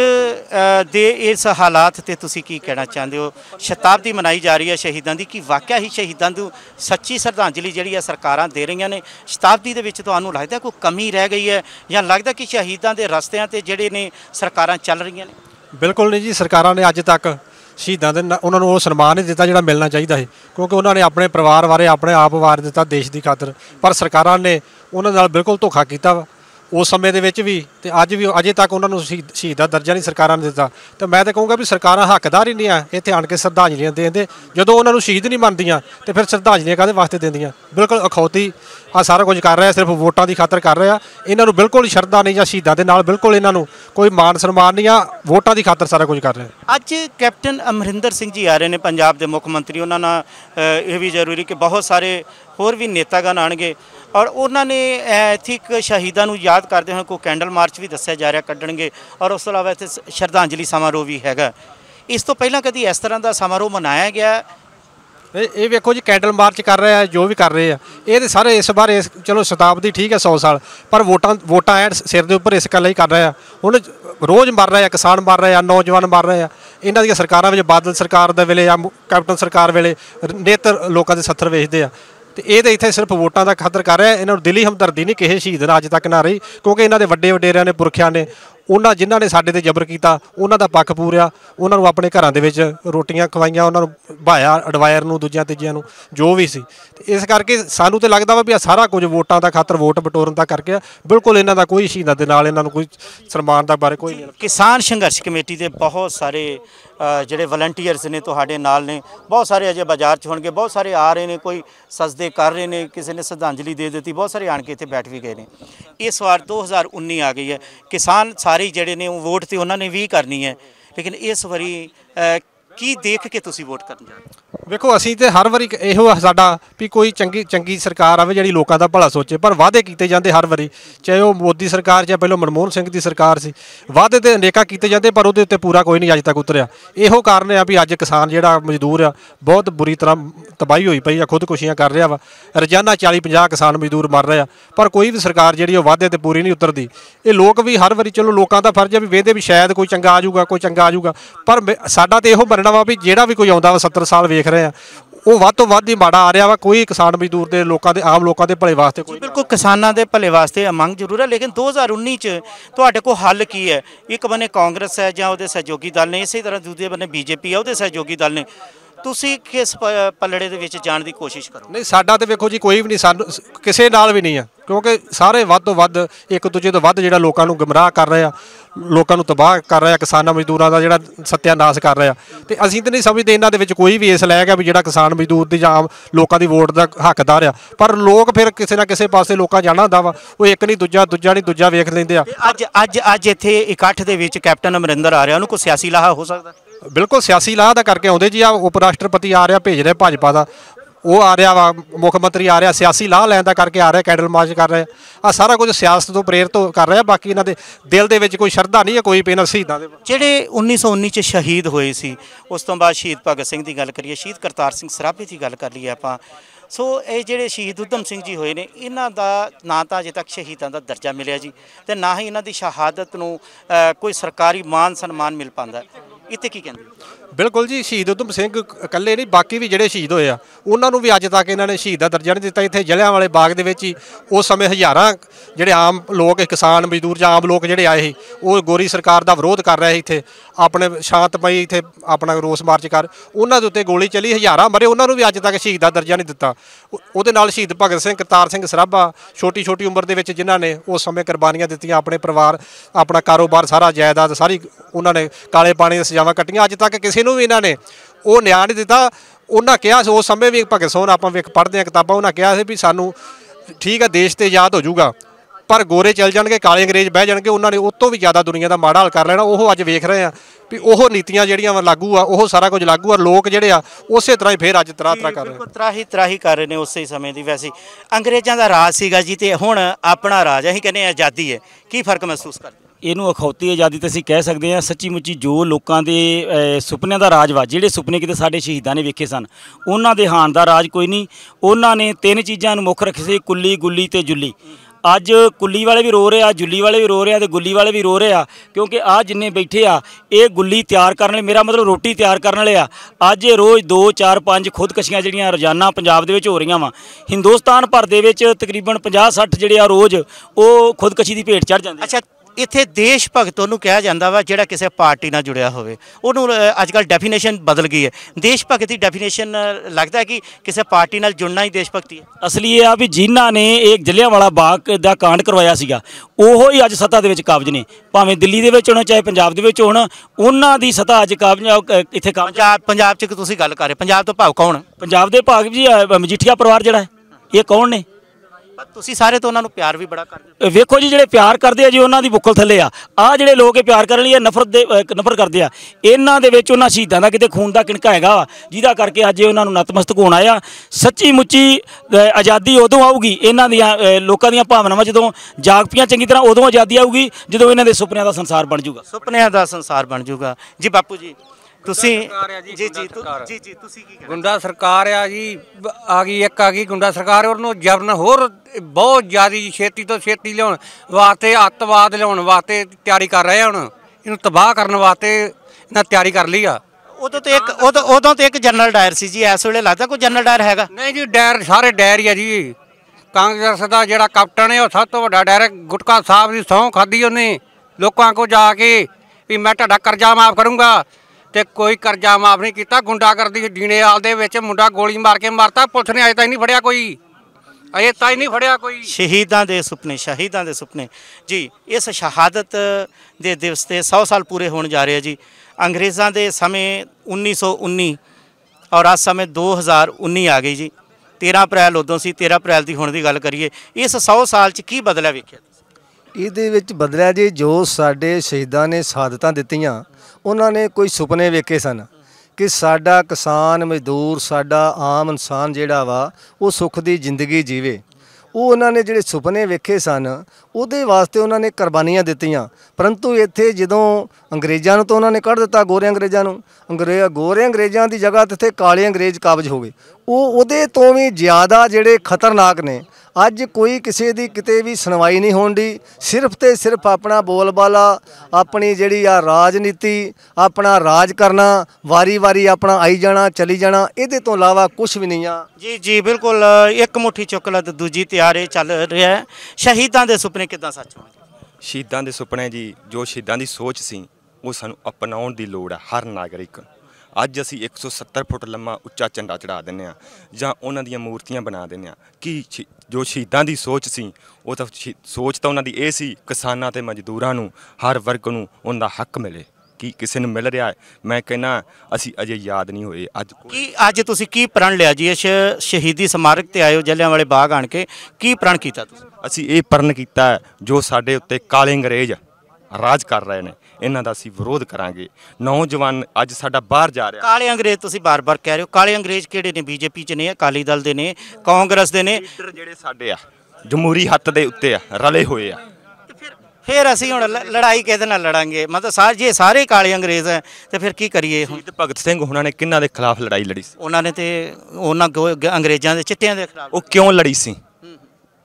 ਦੇ ਇਸ ਹਾਲਾਤ ਤੇ ਤੁਸੀਂ ਕੀ ਕਹਿਣਾ ਚਾਹੁੰਦੇ ਹੋ? ਸ਼ਤਾਬਦੀ ਮਨਾਈ ਜਾ ਰਹੀ ਹੈ ਸ਼ਹੀਦਾਂ ਦੀ। ਕੀ ਵਾਕਿਆ ਹੀ ਸ਼ਹੀਦਾਂ ਨੂੰ ਸੱਚੀ ਸ਼ਰਧਾਂਜਲੀ ਜਿਹੜੀ ਹੈ ਸਰਕਾਰਾਂ ਦੇ ਰਹੀਆਂ ਨੇ? ਸ਼ਤਾਬਦੀ ਦੇ ਵਿੱਚ ਤੁਹਾਨੂੰ ਲੱਗਦਾ ਕੋਈ ਕਮੀ ਰਹਿ ਗਈ ਹੈ ਜਾਂ ਲੱਗਦਾ ਕਿ ਸ਼ਹੀਦਾਂ ਦੇ ਰਸਤਿਆਂ ਤੇ ਜਿਹੜੇ ਨੇ ਸਰਕਾਰਾਂ ਚੱਲ ਰਹੀਆਂ ਨੇ? ਬਿਲਕੁਲ ਨਹੀਂ ਜੀ ਸਰਕਾਰਾਂ ਨੇ ਅੱਜ ਤੱਕ ਸ਼ਹੀਦਾਂ ਦੇ ਉਹਨਾਂ ਨੂੰ ਉਹ ਸਨਮਾਨ ਨਹੀਂ ਦਿੱਤਾ ਜਿਹੜਾ ਮਿਲਣਾ ਚਾਹੀਦਾ ਹੈ ਕਿਉਂਕਿ ਉਹਨਾਂ ਨੇ ਆਪਣੇ ਪਰਿਵਾਰ ਬਾਰੇ ਆਪਣੇ ਆਪ ਵਾਰ ਦਿੱਤਾ ਦੇਸ਼ ਦੀ ਖਾਤਰ। ਪਰ ਸਰਕਾਰਾਂ ਨੇ ਉਹਨਾਂ ਨਾਲ ਬਿਲਕੁਲ ਧੋਖਾ ਕੀਤਾ ਵਾ। ਉਸ ਸਮੇਂ ਦੇ ਵਿੱਚ ਵੀ ਤੇ ਅੱਜ ਵੀ ਅਜੇ ਤੱਕ ਉਹਨਾਂ ਨੂੰ ਸ਼ਹੀਦ ਸ਼ਹੀਦ ਦਾ ਦਰਜਾ ਨਹੀਂ ਸਰਕਾਰਾਂ ਨੇ ਦਿੱਤਾ। ਤੇ ਮੈਂ ਤਾਂ ਕਹੂੰਗਾ ਵੀ ਸਰਕਾਰਾਂ ਹੱਕਦਾਰ ਹੀ ਨਹੀਂ ਆ, ਇੱਥੇ ਆਣ ਕੇ ਸ਼ਰਧਾਂਜਲੀਆਂ ਦੇਂਦੇ ਜਦੋਂ ਉਹਨਾਂ ਨੂੰ ਸ਼ਹੀਦ ਨਹੀਂ ਮੰਨਦੀਆਂ, ਤੇ ਫਿਰ ਸ਼ਰਧਾਂਜਲੀਆਂ ਕਾਹਦੇ ਵਾਸਤੇ ਦਿੰਦੀਆਂ? ਬਿਲਕੁਲ ਅਖੌਤੀ ਆ ਸਾਰਾ ਕੁਝ ਕਰ ਰਿਹਾ, ਸਿਰਫ ਵੋਟਾਂ ਦੀ ਖਾਤਰ ਕਰ ਰਿਹਾ। ਇਹਨਾਂ ਨੂੰ ਬਿਲਕੁਲ ਸ਼ਰਧਾ ਨਹੀਂ ਜਾਂ ਸ਼ਹੀਦਾਂ ਦੇ ਨਾਲ ਬਿਲਕੁਲ ਇਹਨਾਂ ਨੂੰ ਕੋਈ ਮਾਨ ਸਨਮਾਨ ਨਹੀਂ ਆ, ਵੋਟਾਂ ਦੀ ਖਾਤਰ ਸਾਰਾ ਕੁਝ ਕਰ ਰਿਹਾ ਅੱਜ ਕੈਪਟਨ ਅਮਰਿੰਦਰ ਸਿੰਘ ਜੀ ਆ ਰਹੇ ਨੇ ਪੰਜਾਬ ਦੇ ਮੁੱਖ ਮੰਤਰੀ। ਉਹਨਾਂ ਨਾਲ ਇਹ ਵੀ ਜ਼ਰੂਰੀ ਕਿ ਬਹੁਤ ਸਾਰੇ ਹੋਰ ਵੀ ਨੇਤਾਗਣ ਆਣਗੇ। ਔਰ ਉਹਨਾਂ ਨੇ ਅ, ਇੱਥੇ ਇੱਕ ਸ਼ਹੀਦਾਂ ਨੂੰ ਯਾਦ ਕਰਦੇ ਹੋਏ ਕੋਈ ਕੈਂਡਲ ਮਾਰਚ ਵੀ ਦੱਸਿਆ ਜਾ ਰਿਹਾ ਕੱਢਣਗੇ। ਔਰ ਉਸ ਤੋਂ ਇਲਾਵਾ ਇੱਥੇ ਸ- ਸ਼ਰਧਾਂਜਲੀ ਸਮਾਰੋਹ ਵੀ ਹੈਗਾ। ਇਸ ਤੋਂ ਪਹਿਲਾਂ ਕਦੀ ਇਸ ਤਰ੍ਹਾਂ ਦਾ ਸਮਾਰੋਹ ਮਨਾਇਆ ਗਿਆ? ਇਹ ਇਹ ਵੇਖੋ ਜੀ ਕੈਂਡਲ ਮਾਰਚ ਕਰ ਰਹੇ ਆ ਜੋ ਵੀ ਕਰ ਰਹੇ ਆ। ਇਹ ਤੇ ਸਾਰੇ ਇਸ ਬਾਰੇ ਇਸ- ਚਲੋ ਸ਼ਤਾਬਦੀ ਠੀਕ ਹੈ 100 ਸਾਲ। ਪਰ ਵੋਟਾਂ ਵੋਟਾਂ ਐ ਸਿਰ ਦੇ ਉੱਪਰ ਇਸ ਗੱਲ ਹੀ ਕਰ ਰਹੇ ਆ। ਹੁਣ ਰੋਜ਼ ਮਰ ਰਹੇ ਆ ਕਿਸਾਨ ਮਰ ਰਹੇ ਆ ਨੌਜਵਾਨ ਮਰ ਰਹੇ ਆ। ਇਹਨਾਂ ਦੀਆਂ ਸਰਕਾਰਾਂ ਵਿੱਚ ਬਾਦਲ ਸਰਕਾਰ ਦੇ ਵੇਲੇ ਜਾਂ ਕੈਪਟਨ ਸਰਕਾਰ ਵੇਲੇ ਨੇਤਰ ਲੋਕਾਂ ਦੇ ਸੱਥਰ ਵੇਚਦੇ ਆ। ਤੇ ਇਹ ਤਾਂ ਇੱਥੇ ਸਿਰਫ ਵੋਟਾਂ ਦਾ ਖਾਤਰ ਕਰ ਰਿਹਾ ਇਹਨਾਂ ਨੂੰ ਦਿਲੀ ਹਮਦਰਦੀ ਨਹੀਂ, ਕਿਸੇ ਸ਼ਹੀਦ ਨਾਲ ਅੱਜ ਤੱਕ ਨਾ ਰਹੀ, ਕਿਉਂਕਿ ਇਹਨਾਂ ਦੇ ਵੱਡੇ ਵਡੇਰਿਆਂ ਨੇ, ਪੁਰਖਿਆਂ ਨੇ ਉਹਨਾਂ ਜਿਨ੍ਹਾਂ ਨੇ ਸਾਡੇ ਤੇ ਜ਼ਬਰ ਕੀਤਾ, ਉਹਨਾਂ ਦਾ ਪੱਖ ਪੂਰਿਆ, ਉਹਨਾਂ ਨੂੰ ਆਪਣੇ ਘਰਾਂ ਦੇ ਵਿੱਚ ਰੋਟੀਆਂ ਖਵਾਈਆਂ, ਉਹਨਾਂ ਨੂੰ ਭਾਇਆ ਅਡਵਾਇਰ ਨੂੰ, ਦੂਜਿਆਂ, ਤੀਜਿਆਂ ਨੂੰ, ਜੋ ਵੀ ਸੀ। ਤੇ ਇਸ ਕਰਕੇ ਸਾਨੂੰ ਤੇ ਲੱਗਦਾ ਵਾ ਵੀ ਇਹ ਸਾਰਾ ਕੁਝ ਵੋਟਾਂ ਦਾ ਖਾਤਰ ਵੋਟ ਬਟੋਰਨ ਦਾ ਕਰਕੇ ਆ। ਬਿਲਕੁਲ ਇਹਨਾਂ ਦਾ ਕੋਈ ਸ਼ਹੀਦਾਂ ਦੇ ਨਾਲ ਇਹਨਾਂ ਨੂੰ ਕੋਈ ਸਨਮਾਨ ਦਾ ਬਾਰੇ ਕੋਈ ਨਹੀਂ। ਕਿਸਾਨ ਸੰਘਰਸ਼ ਕਮੇਟੀ ਦੇ ਬਹੁਤ ਸਾਰੇ ਜਿਹੜੇ ਵਲੰਟੀਅਰਸ ਨੇ ਤੁਹਾਡੇ ਨਾਲ ਨੇ, ਬਹੁਤ ਸਾਰੇ ਅਜੇ ਬਾਜ਼ਾਰ 'ਚ ਹੋਣਗੇ, ਬਹੁਤ ਸਾਰੇ ਆ ਰਹੇ ਨੇ, ਕੋਈ ਸਜਦੇ ਕਰ ਰਹੇ ਨੇ, ਕਿਸੇ ਨੇ ਸ਼ਰਧਾਂਜਲੀ ਦੇ ਦਿੱਤੀ, ਬਹੁਤ ਸਾਰੇ ਆਣ ਕੇ ਇੱਥੇ ਬੈਠ ਵੀ ਗਏ ਨੇ। ਇਸ ਵਾਰ 2019 ਆ ਗਈ ਹੈ। ਕਿਸਾਨ ਸਾਰੇ ਹੀ ਜਿਹੜੇ ਨੇ ਉਹ ਵੋਟ ਤੇ ਉਹਨਾਂ ਨੇ ਵੀ ਕਰਨੀ ਹੈ। ਲੇਕਿਨ ਇਸ ਵਾਰੀ ਅ, ਕੀ ਦੇਖ ਕੇ ਤੁਸੀਂ ਵੋਟ ਕਰਨ ਜਾ ਰਹੇ ਵੇਖੋ, ਅਸੀਂ ਤੇ ਹਰ ਵਾਰੀ ਇਹੋ ਸਾਡਾ ਵੀ ਕੋਈ ਚੰਗੀ ਚੰਗੀ ਸਰਕਾਰ ਆਵੇ ਜਿਹੜੀ ਲੋਕਾਂ ਦਾ ਭਲਾ ਸੋਚੇ, ਪਰ ਵਾਅਦੇ ਕੀਤੇ ਜਾਂਦੇ ਹਰ ਵਾਰੀ। ਚਾਹੇ ਉਹ ਮੋਦੀ ਸਰਕਾਰ ਜਾਂ ਪਹਿਲਾਂ ਮਨਮੋਹਨ ਸਿੰਘ ਦੀ ਸਰਕਾਰ ਸੀ। ਵਾਅਦੇ ਤੇ ਅਨੇਕਾਂ ਕੀਤੇ ਜਾਂਦੇ, ਪਰ ਉਹਦੇ ਉੱਤੇ ਪੂਰਾ ਕੋਈ ਨਹੀਂ ਅੱਜ ਤੱਕ ਉਤਰਿਆ। ਇਹੋ ਕਾਰਨ ਆ ਵੀ ਅੱਜ ਕਿਸਾਨ ਜਿਹੜਾ ਮਜ਼ਦੂਰ ਆ, ਬਹੁਤ ਬੁਰੀ ਤਰ੍ਹਾਂ ਤਬਾਹੀ ਹੋਈ ਪਈ ਆ, ਖੁਦਕੁਸ਼ੀਆਂ ਕਰ ਰਿਹਾ ਵਾ। ਰੋਜ਼ਾਨਾ 40 50 ਕਿਸਾਨ ਮਜ਼ਦੂਰ ਮਰ ਰਹੇ ਆ, ਪਰ ਕੋਈ ਵੀ ਸਰਕਾਰ ਜਿਹੜੀ ਉਹ ਵਾਅਦੇ ਤੇ ਪੂਰੀ ਨਹੀਂ ਉਤਰਦੀ। ਇਹ ਲੋਕ ਵੀ ਹਰ ਵਾਰੀ, ਚਲੋ ਲੋਕਾਂ ਦਾ ਫਰਜ਼ ਹੈ ਵੀ ਵੇਖਦੇ ਵੀ ਸ਼ਾਇਦ ਕੋਈ ਚੰਗਾ ਆ ਜਾਊਗਾ, ਕੋਈ ਚੰਗਾ ਆ ਜਾਊਗਾ, ਪਰ ਮੇ- ਸਾਡਾ ਤੇ ਇਹੋ ਮੰਨਣਾ ਵਾ ਵੀ ਜਿਹੜਾ ਵੀ ਕੋਈ ਆਉਂਦਾ ਵਾ 70 ਸਾਲ ਵੇਖ ਰਹੇ ਆ ਉਹ ਵੱਧ ਤੋਂ ਵੱਧ ਹੀ ਮਾੜਾ ਆ ਰਿਹਾ ਵਾ ਕੋਈ ਕਿਸਾਨ ਮਜ਼ਦੂਰ ਦੇ ਲੋਕਾਂ ਦੇ ਆਮ ਲੋਕਾਂ ਦੇ ਭਲੇ ਵਾਸਤੇ ਕੋਈ ਬਿਲਕੁਲ ਕਿਸਾਨਾਂ ਦੇ ਭਲੇ ਵਾਸਤੇ ਮੰਗ ਜ਼ਰੂਰ ਹੈ ਲੇਕਿਨ 2019 ਚ ਤੁਹਾਡੇ ਕੋਲ ਹੱਲ ਕੀ ਹੈ? ਇੱਕ ਬੰਨੇ ਕਾਂਗਰਸ ਹੈ ਜਾਂ ਉਹਦੇ ਸਹਿਯੋਗੀ ਦਲ ਨੇ ਇਸੇ ਤਰ੍ਹਾਂ ਦੂਜੇ ਬੰਨੇ ਬੀਜੇਪੀ ਹੈ ਉਹਦੇ ਸਹਿਯੋਗੀ ਦਲ ਨੇ। ਤੁਸੀਂ ਕਿਸ ਪੱਲੜੇ ਦੇ ਵਿੱਚ ਜਾਣ ਦੀ ਕੋਸ਼ਿਸ਼ ਕਰੋ। ਨਹੀਂ ਸਾਡਾ ਤੇ ਵੇਖੋ ਜੀ ਕੋਈ ਵੀ ਨਹੀਂ ਸਾਨੂੰ ਕਿਸੇ ਨਾਲ ਵੀ ਨਹੀਂ ਆ ਕਿਉਂਕਿ ਸਾਰੇ ਵੱਧ ਤੋਂ ਵੱਧ ਇੱਕ ਦੂਜੇ ਤੋਂ ਵੱਧ ਜਿਹੜਾ ਲੋਕਾਂ ਨੂੰ ਗਮਰਾਹ ਕਰ ਰਹੇ ਆ। ਲੋਕਾਂ ਨੂੰ ਤਬਾਹ ਕਰ ਰਹੇ ਕਿਸਾਨਾਂ ਮਜ਼ਦੂਰਾਂ ਦਾ ਜਿਹੜਾ ਸੱਤਿਆਨਾਸ਼ ਕਰ ਰਹੇ। ਤੇ ਅਸੀਂ ਤੇ ਨਹੀਂ ਸਮਝਦੇ ਇਹਨਾਂ ਦੇ ਵਿੱਚ ਕੋਈ ਵੀ ਇਸ ਲਾਇਕ ਆ ਵੀ ਜਿਹੜਾ ਕਿਸਾਨ ਮਜ਼ਦੂਰ ਦੀ ਜਾਂ ਲੋਕਾਂ ਦੀ ਵੋਟ ਦਾ ਹੱਕਦਾਰ ਆ। ਪਰ ਲੋਕ ਫਿਰ ਕਿਸੇ ਨਾ ਕਿਸੇ ਪਾਸੇ ਲੋਕਾਂ ਜਾਣਾ ਹੁੰਦਾ ਵਾ ਉਹ ਇੱਕ ਨਹੀਂ ਦੂਜਾ ਦੂਜਾ ਨਹੀਂ ਦੂਜਾ ਵੇਖ ਲੈਂਦੇ ਆ। ਅੱਜ ਅੱਜ ਅੱਜ ਇੱਥੇ ਇਕੱਠ ਦੇ ਵਿੱਚ ਕੈਪਟਨ ਅਮਰਿੰਦਰ ਆ ਰਿਹਾ ਉਹਨੂੰ ਕੋਈ ਸਿਆਸੀ ਲਾਹਾ ਹੋ ਸਕਦਾ? ਬਿਲਕੁਲ ਸਿਆਸੀ ਲਾਹ ਦਾ ਕਰਕੇ ਆਉਂਦੇ ਜੀ ਆ ਉਪ ਰਾਸ਼ਟਰਪਤੀ ਆ ਰਿਹਾ ਭੇਜ ਰਿਹਾ ਭਾਜਪਾ ਦਾ। ਉਹ ਆ ਰਿਹਾ ਵਾ, ਮੁੱਖ ਮੰਤਰੀ ਆ ਰਿਹਾ, ਸਿਆਸੀ ਲਾਹ ਲੈਣ ਦਾ ਕਰਕੇ ਆ ਰਿਹਾ, ਕੈਡਲ ਮਾਰਚ ਕਰ ਰਿਹਾ। ਆ ਸਾਰਾ ਕੁਝ ਸਿਆਸਤ ਤੋਂ ਪ੍ਰੇਰਿਤ ਹੋ- ਕਰ ਰਿਹਾ, ਬਾਕੀ ਇਹਨਾਂ ਦੇ ਦਿਲ ਦੇ ਵਿੱਚ ਕੋਈ ਸ਼ਰਧਾ ਨਹੀਂ ਹੈ, ਕੋਈ ਪੇਨਾ ਸ਼ਹੀਦਾਂ ਦੇ। ਜਿਹੜੇ 1919 ਚ ਸ਼ਹੀਦ ਹੋਏ ਸੀ, ਉਸ ਤੋਂ ਬਾਅਦ ਸ਼ਹੀਦ ਭਗਤ ਸਿੰਘ ਦੀ ਗੱਲ ਕਰੀਏ, ਸ਼ਹੀਦ ਕਰਤਾਰ ਸਿੰਘ ਸਰਾਭੇ ਦੀ ਗੱਲ ਕਰ ਲਈਏ ਆਪਾਂ। ਸੋ ਇਹ ਜਿਹੜੇ ਸ਼ਹੀਦ ਉਧਮ ਸਿੰਘ ਜੀ ਹੋਏ ਨੇ, ਇਹਨਾਂ ਦਾ ਨਾ ਤਾਂ ਅਜੇ ਤੱਕ ਸ਼ਹੀਦਾਂ ਦਾ ਦਰਜਾ ਮਿਲਿਆ ਜੀ, ਤੇ ਨਾ ਹੀ ਇਹਨਾਂ ਦੀ ਸ਼ਹਾਦਤ ਨੂੰ ਕੋਈ ਸਰਕਾਰੀ ਮਾਨ ਸਨਮਾਨ ਮਿਲ ਪਾਉਂਦਾ। ਇੱਥੇ ਕੀ ਕਹਿੰਦੇ? ਬਿਲਕੁਲ ਜੀ, ਸ਼ਹੀਦ ਉਧਮ ਸਿੰਘ ਇਕੱਲੇ ਨਹੀਂ, ਬਾਕੀ ਵੀ ਜਿਹੜੇ ਸ਼ਹੀਦ ਹੋਏ ਆ, ਉਹਨਾਂ ਨੂੰ ਵੀ ਅੱਜ ਤੱਕ ਇਹਨਾਂ ਨੇ ਸ਼ਹੀਦ ਦਾ ਦਰਜਾ ਨਹੀਂ ਦਿੱਤਾ। ਇੱਥੇ ਜਲਿਆਂਵਾਲੇ ਬਾਗ ਦੇ ਵਿੱਚ ਹੀ ਉਸ ਸਮੇਂ ਹਜ਼ਾਰਾਂ ਜਿਹੜੇ ਆਮ ਲੋਕ ਕਿਸਾਨ ਮਜ਼ਦੂਰ ਜਾਂ ਆਮ ਲੋਕ ਜਿਹੜੇ ਆਏ ਸੀ, ਉਹ ਗੋਰੀ ਸਰਕਾਰ ਦਾ ਵਿਰੋਧ ਕਰ ਰਹੇ ਇੱਥੇ। ਆਪਣੇ ਸ਼ਾਂਤਮਈ ਇੱਥੇ, ਆਪਣਾ ਰੋਸ ਮਾਰਚ ਕਰ। ਉਹਨਾਂ ਦੇ ਉੱਤੇ ਗੋਲੀ ਚੱਲੀ, ਹਜ਼ਾਰਾਂ ਮਰੇ, ਉਹਨਾਂ ਨੂੰ ਵੀ ਅੱਜ ਤੱਕ ਸ਼ਹੀਦ ਦਾ ਦਰਜਾ ਨਹੀਂ ਦਿੱਤਾ। ਉਹ- ਉਹਦੇ ਨਾਲ ਸ਼ਹੀਦ ਭਗਤ ਸਿੰਘ, ਕਰਤਾਰ ਸਿੰਘ ਸਰਾਭਾ ਛੋਟੀ ਛੋਟੀ ਉਮਰ ਦੇ ਵਿੱਚ ਜਿਨ੍ਹਾਂ ਨੇ ਉਸ ਸਮੇਂ ਕੁਰਬਾਨੀਆਂ ਦਿੱਤੀਆਂ, ਆਪਣੇ ਪਰਿਵਾਰ, ਆਪਣਾ ਕਾਰੋਬਾਰ ਸਾਰਾ, ਜਾਇਦਾਦ ਸਾਰੀ ਉਹਨਾਂ ਨੇ ਕਾਲੇ ਪਾਣੀ ਦੀਆਂ ਸਜ਼ਾਵਾਂ ਕੱਟੀਆਂ। ਅੱਜ ਤੱਕ ਕਿਸੇ ਨੂੰ ਵੀ ਇਹਨਾਂ ਨੇ ਉਹ ਨਿਆਂ ਨਹੀਂ ਦਿੱਤਾ। ਉਹਨਾਂ ਕਿਹਾ ਸੀ, ਉਸ ਸਮੇਂ ਵੀ ਭਗਤ ਸਿੰਘ ਆਪਾਂ ਵੇਖ ਪੜ੍ਹਦੇ ਆ ਕਿਤਾਬਾਂ, ਉਹਨਾਂ ਕਿਹਾ ਸੀ ਵੀ ਸਾਨੂੰ ਠੀਕ ਆ ਦੇਸ਼ ਤੇ ਆਜ਼ਾਦ ਹੋ ਜਾਊਗਾ। ਪਰ ਗੋਰੇ ਚੱਲ ਜਾਣਗੇ, ਕਾਲੇ ਅੰਗਰੇਜ਼ ਬਹਿ ਜਾਣਗੇ, ਉਹਨਾਂ ਨੇ ਉਹ ਤੋਂ ਵੀ ਜ਼ਿਆਦਾ ਦੁਨੀਆ ਦਾ ਮਾੜਾ ਹਾਲ ਕਰ ਲੈਣਾ। ਉਹ ਅੱਜ ਵੇਖ ਰਹੇ ਆ ਵੀ ਉਹ ਨੀਤੀਆਂ ਜਿਹੜੀਆਂ ਵਾ ਲਾਗੂ ਆ, ਉਹ ਸਾਰਾ ਕੁਝ ਲਾਗੂ ਆ, ਲੋਕ ਜਿਹੜੇ ਆ, ਉਸੇ ਤਰ੍ਹਾਂ ਹੀ ਫੇਰ ਅੱਜ ਤਰਾ ਤਰਾ ਕਰ ਰਹੇ ਨੇ ਤਰਾਹੀ ਤਰਾਹੀ ਕਰ ਰਹੇ ਨੇ ਉਸੇ ਸਮੇਂ ਦੀ। ਵੈਸੇ ਅੰਗਰੇਜ਼ਾਂ ਦਾ ਰਾਜ ਸੀਗਾ ਜੀ, ਤੇ ਹੁਣ ਆਪਣਾ ਰਾਜ ਅਸੀਂ ਕਹਿੰਦੇ ਆਜ਼ਾਦੀ ਹੈ। ਕੀ ਫ਼ਰਕ ਮਹਿਸੂਸ ਕਰਦੇ ਇਹਨੂੰ ਅਖੌਤੀ ਆਜ਼ਾਦੀ ਤੇ ਅਸੀਂ ਕਹਿ ਸਕਦੇ ਹਾਂ ਸੱਚੀ ਮੁੱਚੀ ਜੋ ਲੋਕਾਂ ਦੇ ਸੁਪਨਿਆਂ ਦਾ ਰਾਜ ਵਾ, ਜਿਹੜੇ ਸੁਪਨੇ ਕਿਤੇ ਸਾਡੇ ਸ਼ਹੀਦਾਂ ਨੇ ਵੇਖੇ ਸਨ, ਉਹਨਾਂ ਦੇ ਹਾਣ ਦਾ ਰਾਜ ਕੋਈ ਨਹੀਂ। ਉਹਨਾਂ ਨੇ ਤਿੰਨ ਚੀਜ਼ਾਂ ਨੂੰ ਮੁੱਖ ਰੱਖੇ ਸੀ, ਕੁੱਲੀ, ਗੁੱਲੀ ਤੇ ਜੁੱਲੀ। ਅੱਜ ਕੁੱਲੀ ਵਾਲੇ ਵੀ ਰੋ ਰਹੇ ਆ, ਜੁੱਲੀ ਵਾਲੇ ਵੀ ਰੋ ਰਹੇ ਆ ਤੇ ਗੁੱਲੀ ਵਾਲੇ ਵੀ ਰੋ ਰਹੇ ਆ, ਕਿਉਂਕਿ ਆ ਜਿੰਨੇ ਬੈਠੇ ਆ, ਇਹ ਗੁੱਲੀ ਤਿਆਰ ਕਰਨ ਵਾਲੇ, ਮੇਰਾ ਮਤਲਬ ਰੋਟੀ ਤਿਆਰ ਕਰਨ ਵਾਲੇ ਆ। ਅੱਜ ਇਹ ਰੋਜ਼ 2 4 5 ਖੁਦਕਸ਼ੀਆਂ ਜਿਹੜੀਆਂ ਰੋਜ਼ਾਨਾ ਪੰਜਾਬ ਦੇ ਵਿੱਚ ਹੋ ਰਹੀਆਂ ਵਾ। ਹਿੰਦੁਸਤਾਨ ਭਰ ਦੇ ਵਿੱਚ ਤਕਰੀਬਨ 50 60 ਜਿਹੜੇ ਆ ਰੋਜ਼, ਉਹ ਖੁਦਕਸ਼ੀ ਦੀ ਭੇਟ ਚੜ ਜਾਂਦੇ ਅੱਛਾ ਇੱਥੇ ਦੇਸ਼ ਭਗਤ ਉਹਨੂੰ ਕਿਹਾ ਜਾਂਦਾ ਵਾ ਜਿਹੜਾ ਕਿਸੇ ਪਾਰਟੀ ਨਾਲ ਜੁੜਿਆ ਹੋਵੇ। ਉਹਨੂੰ ਅੱਜ ਕੱਲ ਡੈਫੀਨੇਸ਼ਨ ਬਦਲ ਗਈ ਹੈ। ਦੇਸ਼ ਭਗਤ ਦੀ ਡੈਫੀਨੇਸ਼ਨ ਲੱਗਦਾ ਕਿ ਕਿਸੇ ਪਾਰਟੀ ਨਾਲ ਜੁੜਨਾ ਹੀ ਦੇਸ਼ ਭਗਤੀ ਹੈ। ਅਸਲੀ ਇਹ ਆ ਵੀ ਜਿਨ੍ਹਾਂ ਨੇ ਇਹ ਜਲਿਆਂਵਾਲਾ ਬਾਗ ਦਾ ਕਾਂਡ ਕਰਵਾਇਆ ਸੀਗਾ ਉਹੋ ਹੀ ਅੱਜ ਸੱਤਾ ਦੇ ਵਿੱਚ ਕਾਬਜ ਨੇ। ਭਾਵੇਂ ਦਿੱਲੀ ਦੇ ਵਿੱਚ ਹੋਣ ਚਾਹੇ ਪੰਜਾਬ ਦੇ ਵਿੱਚ ਹੋਣ ਉਹਨਾਂ ਦੀ ਸੱਤਾ ਅੱਜ ਕਾਬਜ ਇੱਥੇ ਕਾਬਜ ਪੰਜਾਬ ਪੰਜਾਬ 'ਚ ਤੁਸੀਂ ਗੱਲ ਕਰ ਰਹੇ ਪੰਜਾਬ ਤੋਂ ਭਾਵ ਕੌਣ? ਪੰਜਾਬ ਦੇ ਭਾਗ ਜੀ ਮਜੀਠੀਆ ਪਰਿਵਾਰ ਜਿਹੜਾ ਹੈ ਇਹ ਕੌਣ ਨੇ? ਪਰ ਤੁਸੀਂ ਸਾਰੇ ਤਾਂ ਉਹਨਾਂ ਨੂੰ ਪਿਆਰ ਵੀ ਬੜਾ ਕਰਦੇ ਹੋ। ਵੇਖੋ ਜੀ ਜਿਹੜੇ ਪਿਆਰ ਕਰਦੇ ਆ ਜੀ ਉਹਨਾਂ ਦੀ ਬੁੱਕਲ ਥੱਲੇ ਆ। ਆ ਜਿਹੜੇ ਲੋਕ ਇਹ ਪਿਆਰ ਕਰਨ ਲਈ ਇਹ ਨਫ਼ਰਤ ਦੇ ਅ, ਨਫ਼ਰਤ ਕਰਦੇ ਆ। ਇਹਨਾਂ ਦੇ ਵਿੱਚ ਉਹਨਾਂ ਸ਼ਹੀਦਾਂ ਦਾ ਕਿਤੇ ਖੂਨ ਦਾ ਕਿਣਕਾ ਹੈਗਾ ਵਾ ਜਿਹਦਾ ਕਰਕੇ ਅੱਜ ਇਹ ਉਹਨਾਂ ਨੂੰ ਨਤਮਸਤਕ ਹੋਣਾ ਆ। ਸੱਚੀ ਮੁੱਚੀ ਅ, ਆਜ਼ਾਦੀ ਉਦੋਂ ਆਊਗੀ ਇਹਨਾਂ ਦੀਆਂ ਅ, ਲੋਕਾਂ ਦੀਆਂ ਭਾਵਨਾਵਾਂ ਜਦੋਂ ਜਾਗ ਪੀਆਂ ਚੰਗੀ ਤਰ੍ਹਾਂ ਉਦੋਂ ਆਜ਼ਾਦੀ ਆਊਗੀ ਜਦੋਂ ਇਹਨਾਂ ਦੇ ਸੁਪਨਿਆਂ ਦਾ ਸੰਸਾਰ ਬਣ ਜਾਊਗਾ। ਸੁਪਨਿਆਂ ਦਾ ਸੰਸਾਰ ਬਣ ਜਾਊਗਾ। ਜੀ ਬਾਪੂ ਜੀ ਤੁਸੀਂ ਜੀ, ਜੀ ਜੀ। ਜੀ ਤੁਸੀਂ ਕੀ ਕਹਿੰਦੇ ਗੁੰਡਾ ਸਰਕਾਰ ਆ ਜੀ ਆ ਗਈ ਇੱਕ ਆ ਗਈ ਗੁੰਡਾ ਸਰਕਾਰ ਉਹਨੂੰ ਜਬਰਨ ਹੋਰ ਬਹੁਤ ਜ਼ਿਆਦੀ ਛੇਤੀ ਤੋਂ ਛੇਤੀ ਲਿਆਉਣ ਵਾਸਤੇ ਅੱਤਵਾਦ ਲਿਆਉਣ ਵਾਸਤੇ ਤਿਆਰੀ ਕਰ ਰਹੇ ਹੁਣ। ਇਹਨੂੰ ਤਬਾਹ ਕਰਨ ਵਾਸਤੇ ਇਹਨਾਂ ਤਿਆਰੀ ਕਰ ਲਈ ਆ। ਉਦੋਂ ਤੇ ਇੱਕ ਉਦੋਂ ਉਦੋਂ ਤੇ ਇੱਕ ਜਨਰਲ ਡਾਇਰ ਸੀ ਜੀ ਇਸ ਵੇਲੇ ਲੱਗਦਾ ਕੋਈ ਜਨਰਲ ਡਾਇਰ ਹੈਗਾ? ਨਹੀਂ ਜੀ ਡੈਰ ਸਾਰੇ ਡੈਰ ਹੀ ਆ ਜੀ। ਕਾਂਗਰਸ ਦਾ ਜਿਹੜਾ ਕੈਪਟਨ ਹੈ ਉਹ ਸਭ ਤੋਂ ਵੱਡਾ ਹੈ। ਗੁਟਕਾ ਸਾਹਿਬ ਦੀ ਸਹੁੰ ਖਾਦੀ ਉਹਨੇ। ਲੋਕਾਂ ਕੋ ਜਾ ਕੇ ਵੀ ਮੈਂ ਤੁਹਾਡਾ ਕਰਜ਼ਾ ਮਾਫ ਕਰੂੰਗਾ। ਤੇ ਕੋਈ ਕਰਜ਼ਾ ਮਾਫ ਨਹੀਂ ਕੀਤਾ। ਗੁੰਡਾਗਰਦੀ ਜੀਣੇਵਾਲ ਦੇ ਵਿੱਚ ਮੁੰਡਾ ਗੋਲੀ ਮਾਰ ਕੇ ਮਾਰਤਾ। ਪੁਲਿਸ ਨੇ ਅਜੇ ਤਾਈਂ ਨਹੀਂ ਫੜਿਆ ਕੋਈ। ਅਜੇ ਤਾਈਂ ਨਹੀਂ ਫੜਿਆ ਕੋਈ। ਸ਼ਹੀਦਾਂ ਦੇ ਸੁਪਨੇ ਸ਼ਹੀਦਾਂ ਦੇ ਸੁਪਨੇ। ਜੀ ਇਸ ਸ਼ਹਾਦਤ ਦੇ ਦਿਵਸ ਤੇ 100 ਸਾਲ ਪੂਰੇ ਹੋਣ ਜਾ ਰਹੇ ਜੀ। ਅੰਗਰੇਜ਼ਾਂ ਦੇ ਸਮੇਂ 1919 ਔਰ ਅੱਜ ਸਮੇਂ 2019 ਆ ਗਈ ਜੀ। 13 ਅਪ੍ਰੈਲ ਉਦੋਂ ਸੀ 13 ਅਪ੍ਰੈਲ ਦੀ ਹੁਣ ਦੀ ਗੱਲ ਕਰੀਏ। ਇਸ 100 ਸਾਲ ਚ ਕੀ ਬਦਲਿਆ ਵੇਖਿਆ ਤੁਸੀਂ? ਇਹਦੇ ਵਿੱਚ ਬਦਲਿਆ ਜੀ ਜੋ ਸਾਡੇ ਸ਼ਹੀਦਾਂ ਨੇ ਸ਼ਹਾਦਤਾਂ ਦਿੱਤੀਆਂ ਉਹਨਾਂ ਨੇ ਕੋਈ ਸੁਪਨੇ ਵੇਖੇ ਸਨ ਕਿ ਸਾਡਾ ਕਿਸਾਨ ਮਜ਼ਦੂਰ, ਸਾਡਾ ਆਮ ਇਨਸਾਨ ਜਿਹੜਾ ਵਾ, ਉਹ ਸੁੱਖ ਦੀ ਜ਼ਿੰਦਗੀ ਜੀਵੇ। ਉਹ ਉਹਨਾਂ ਨੇ ਜਿਹੜੇ ਸੁਪਨੇ ਵੇਖੇ ਸਨ ਉਹਦੇ ਵਾਸਤੇ ਉਹਨਾਂ ਨੇ ਕੁਰਬਾਨੀਆਂ ਦਿੱਤੀਆਂ। ਪਰੰਤੂ ਇੱਥੇ ਜਦੋਂ ਅੰਗਰੇਜ਼ਾਂ ਨੂੰ ਤਾਂ ਉਹਨਾਂ ਨੇ ਕੱਢ ਦਿੱਤਾ ਗੋਰੇ ਅੰਗਰੇਜ਼ਾਂ ਨੂੰ, ਅੰਗਰੇ, ਗੋਰੇ ਅੰਗਰੇਜ਼ਾਂ ਦੀ ਜਗ੍ਹਾ ਤੇ ਇੱਥੇ ਕਾਲੇ ਅੰਗਰੇਜ਼ ਕਾਬਜ ਹੋ ਗਏ। ਉਹ ਉਹਦੇ ਤੋਂ ਵੀ ਜ਼ਿਆਦਾ ਜਿਹੜੇ ਖਤਰਨਾਕ ਨੇ। ਅੱਜ ਕੋਈ ਕਿਸੇ ਦੀ ਕਿਤੇ ਵੀ ਸੁਣਵਾਈ ਨਹੀਂ ਹੋਣ ਦੀ ਸਿਰਫ ਤੇ ਸਿਰਫ ਆਪਣਾ ਬੋਲਬਾਲਾ, ਆਪਣੀ ਜਿਹੜੀ ਆ ਰਾਜਨੀਤੀ, ਆਪਣਾ ਰਾਜ ਕਰਨਾ, ਵਾਰੀ-ਵਾਰੀ ਆਪਣਾ ਆਈ ਜਾਣਾ, ਚਲੀ ਜਾਣਾ, ਇਹਦੇ ਤੋਂ ਇਲਾਵਾ ਕੁਝ ਵੀ ਨਹੀਂ ਆ। ਜੀ ਜੀ, ਬਿਲਕੁਲ, ਇੱਕ ਮੁੱਠੀ ਚੁੱਕ ਲਾ ਤੇ ਦੂਜੀ ਤਿਆਰੇ ਚੱਲ ਰਿਹਾ ਹੈ। ਸ਼ਹੀਦਾਂ ਦੇ ਸੁਪਨੇ ਕਿਦਾਂ ਸੱਚ ਹੋਣਗੇ ਸ਼ਹੀਦਾਂ ਦੇ ਸੁਪਨੇ ਜੀ, ਜੋ ਸ਼ਹੀਦਾਂ ਦੀ ਸੋਚ ਸੀ, ਉਹ ਸਾਨੂੰ ਅਪਣਾਉਣ ਦੀ ਲੋੜ ਹੈ ਹਰ ਨਾਗਰਿਕ। ਅੱਜ ਅਸੀਂ 170 ਫੁੱਟ ਲੰਮਾ ਉੱਚਾ ਝੰਡਾ ਚੜਾ ਦਿੰਨੇ ਆ ਜਾਂ ਉਹਨਾਂ ਦੀਆਂ ਮੂਰਤੀਆਂ ਬਣਾ ਦਿੰਨੇ ਆ ਕਿ ਸ਼ਹੀ- ਜੋ ਸ਼ਹੀਦਾਂ ਦੀ ਸੋਚ ਸੀ, ਉਹ ਤਾਂ ਸੋਚ ਤਾਂ ਉਹਨਾਂ ਦੀ ਇਹ ਸੀ, ਕਿਸਾਨਾਂ ਤੇ ਮਜ਼ਦੂਰਾਂ ਨੂੰ, ਹਰ ਵਰਗ ਨੂੰ ਉਹਨਾਂ ਦਾ ਹੱਕ ਮਿਲੇ। ਕੀ ਕਿਸੇ ਨੂੰ ਮਿਲ ਰਿਹਾ ਹੈ? ਮੈਂ ਕਹਿੰਨਾ ਅਸੀਂ ਅਜੇ ਯਾਦ ਨਹੀਂ ਹੋਏ ਅੱਜ ਕੀ ਅੱਜ ਤੁਸੀਂ ਕੀ ਪ੍ਰਣ ਲਿਆ? ਜੀ ਇਸ ਸ਼ਹੀਦੀ ਸਮਾਰਕ ਤੇ ਆਇਓ ਜਲਿਆਂਵਾਲੇ ਬਾਗ ਆਣ ਕੇ ਕੀ ਪ੍ਰਣ ਕੀਤਾ ਤੁਸੀਂ? ਅਸੀਂ ਇਹ ਪਰਨ ਕੀਤਾ ਜੋ ਸਾਡੇ ਉੱਤੇ ਕਾਲੇ ਅੰਗਰੇਜ਼ ਰਾਜ ਕਰ ਰਹੇ ਨੇ ਇਹਨਾਂ ਦਾ ਅਸੀਂ ਵਿਰੋਧ ਕਰਾਂਗੇ। ਨੌਜਵਾਨ ਅੱਜ ਸਾਡਾ ਬਾਹਰ ਜਾ ਰਿਹਾ। ਕਾਲੇ ਅੰਗਰੇਜ਼ ਤੁਸੀਂ ਬਾਰ-ਬਾਰ ਕਹਿ ਰਹੇ ਹੋ। ਕਾਲੇ ਅੰਗਰੇਜ਼ ਕਿਹੜੇ ਨੇ? ਬੀਜੇਪੀ ਚ ਨੇ ਅਕਾਲੀ ਦਲ ਦੇ ਨੇ ਕਾਂਗਰਸ ਦੇ ਨੇ? ਲੀਡਰ ਜਿਹੜੇ ਸਾਡੇ ਆ ਜਮਹੂਰੀ ਹੱਤ ਦੇ ਉੱਤੇ ਆ ਰਲੇ ਹੋਏ ਆ। ਫਿਰ ਅਸੀਂ ਹੁਣ ਲ- ਲੜਾਈ ਕਿਹਦੇ ਨਾਲ ਲੜਾਂਗੇ? ਮਤਲਬ ਸਾਰੇ ਜੇ ਸਾਰੇ ਕਾਲੇ ਅੰਗਰੇਜ਼ ਹੈ ਤੇ ਫਿਰ ਕੀ ਕਰੀਏ ਹੁਣ? ਸ਼ਹੀਦ ਭਗਤ ਸਿੰਘ ਉਹਨਾਂ ਨੇ ਕਿਹਨਾਂ ਦੇ ਖਿਲਾਫ ਲੜਾਈ ਲੜੀ ਸੀ? ਉਹਨਾਂ ਨੇ ਤੇ ਉਹਨਾਂ ਗੋ- ਗ- ਅੰਗਰੇਜ਼ਾਂ ਦੇ ਚਿੱਟਿਆਂ ਦੇ ਖਿਲਾਫ ਉਹ ਕਿਉਂ ਲੜੀ ਸੀ?